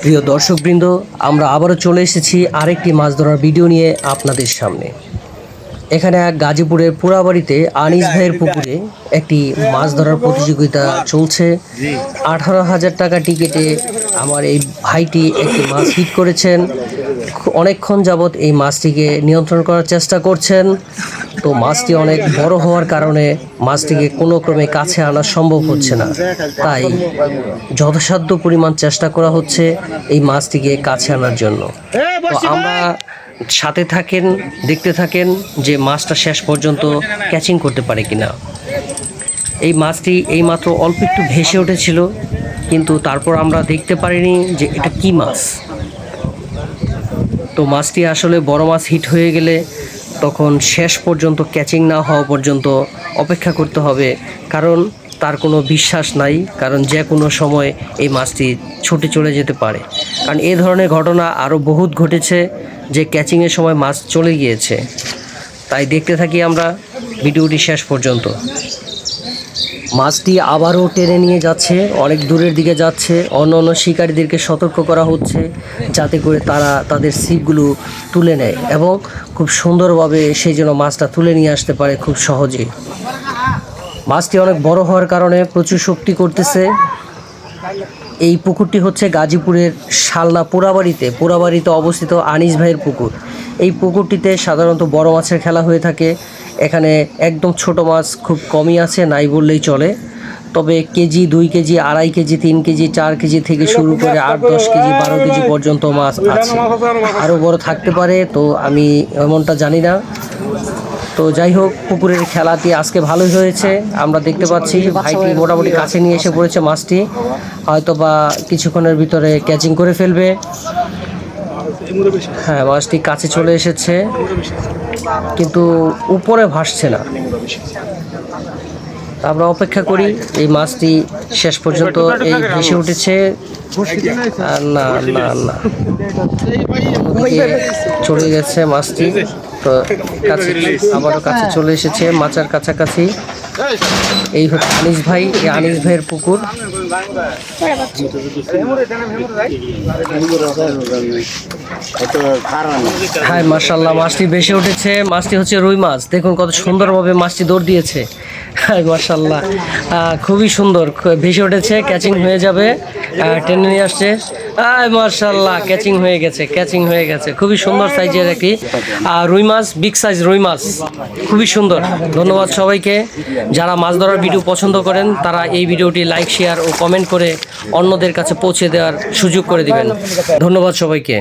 প্রিয় দর্শকবৃন্দ আমরা আবারও চলে এসেছি আরেকটি মাছ ধরার ভিডিও নিয়ে আপনাদের সামনে। এখানে এক গাজীপুরের পুরাবাড়িতে আনিস ভাইয়ের পুকুরে একটি মাছ ধরার প্রতিযোগিতা চলছে। আঠারো হাজার টাকা টিকিটে আমার এই ভাইটি একটি মাছ হিট করেছেন। অনেকক্ষণ যাবৎ এই মাছটিকে নিয়ন্ত্রণ করার চেষ্টা করছেন। তো মাছটি অনেক বড় হওয়ার কারণে মাছটিকে কোনো ক্রমে কাছে আনা সম্ভব হচ্ছে না। তাই যথাসাধ্য পরিমাণ চেষ্টা করা হচ্ছে এই মাছটিকে কাছে আনার জন্য। তো আমরা সাথে থাকেন, দেখতে থাকেন যে মাছটা শেষ পর্যন্ত ক্যাচিং করতে পারে কিনা। এই মাছটি এইমাত্র অল্প একটু ভেসে উঠেছিল, কিন্তু তারপর আমরা দেখতে পারিনি যে এটা কি মাছ। তো মাছটি আসলে বড় মাছ হিট হয়ে গেলে তখন শেষ পর্যন্ত ক্যাচিং না হওয়া পর্যন্ত অপেক্ষা করতে হবে, কারণ তার কোনো বিশ্বাস নাই, কারণ যে কোনো সময় এই মাছটি ছুটে চলে যেতে পারে। কারণ এ ধরনের ঘটনা আরও বহুত ঘটেছে যে ক্যাচিংয়ের সময় মাছ চলে গিয়েছে। তাই দেখতে থাকি আমরা ভিডিওটি শেষ পর্যন্ত। মাছটি আবারও টেনে নিয়ে যাচ্ছে, অনেক দূরের দিকে যাচ্ছে, অন্য অন্য শিকারীদেরকে সতর্ক করা হচ্ছে, যাতে করে তারা তাদের ছিপগুলো তুলে নেয় এবং খুব সুন্দরভাবে সেই জন্য মাছটা তুলে নিয়ে আসতে পারে খুব সহজে মাছটি অনেক বড় হওয়ার কারণে প্রচুর শক্তি করতেছে। এই পুকুরটি হচ্ছে গাজীপুরের শালনা পোড়াবাড়িতে। পোড়াবাড়িতে অবস্থিত আনিস ভাইয়ের পুকুর। এই পুকুরটিতে সাধারণত বড় মাছের খেলা হয়ে থাকে। এখানে একদম ছোট মাছ খুব কমই আছে, নাই বললেই চলে। তবে কেজি, দুই কেজি, আড়াই কেজি, তিন কেজি, চার কেজি থেকে শুরু করে আট, দশ কেজি, বারো কেজি পর্যন্ত মাছ আছে। আরও বড় থাকতে পারে, তো আমি এমনটা জানি না। তো যাই হোক, পুকুরের খেলাটি আজকে ভালোই হয়েছে। আমরা দেখতে পাচ্ছি, ভাইটি মোটামুটি কাছে নিয়ে এসে পড়েছে মাছটি। হয়তো বা কিছুক্ষণের ভিতরে ক্যাচিং করে ফেলবে। হ্যাঁ মাছটি কাছে চলে এসেছে। কিন্তু উপরে ভাসছে না। আমরা অপেক্ষা করি, এই মাছটি শেষ পর্যন্ত এই ভেসে উঠেছে। না না না। চলে গেছে মাছটি, তো কাছে, আবারও কাছে চলে এসেছে মাচার কাছাকাছি। এই হচ্ছে আনিস ভাই, এই আনিস ভাইয়ের পুকুর। হ্যাঁ মার্শাল্লাহ মাছটি বেশি উঠেছে। মাছটি হচ্ছে রুই মাছ। দেখুন কত সুন্দরভাবে মাছটি দৌড় দিয়েছে। মার্শাল্লাহ খুবই সুন্দর। ভেসে উঠেছে ক্যাচিং হয়ে যাবে। টেনে নিয়ে আসছে। মার্শাল্লাহ ক্যাচিং হয়ে গেছে ক্যাচিং হয়ে গেছে। খুবই সুন্দর সাইজের একটি রুই মাছ বিগ সাইজ রুই মাছ। খুবই সুন্দর। ধন্যবাদ সবাইকে। যারা মাছ ধরার ভিডিও পছন্দ করেন, তারা এই ভিডিওটি লাইক শেয়ার ও কমেন্ট করে অন্যদের কাছে পৌঁছে দেওয়ার সুযোগ করে দিবেন। ধন্যবাদ সবাইকে।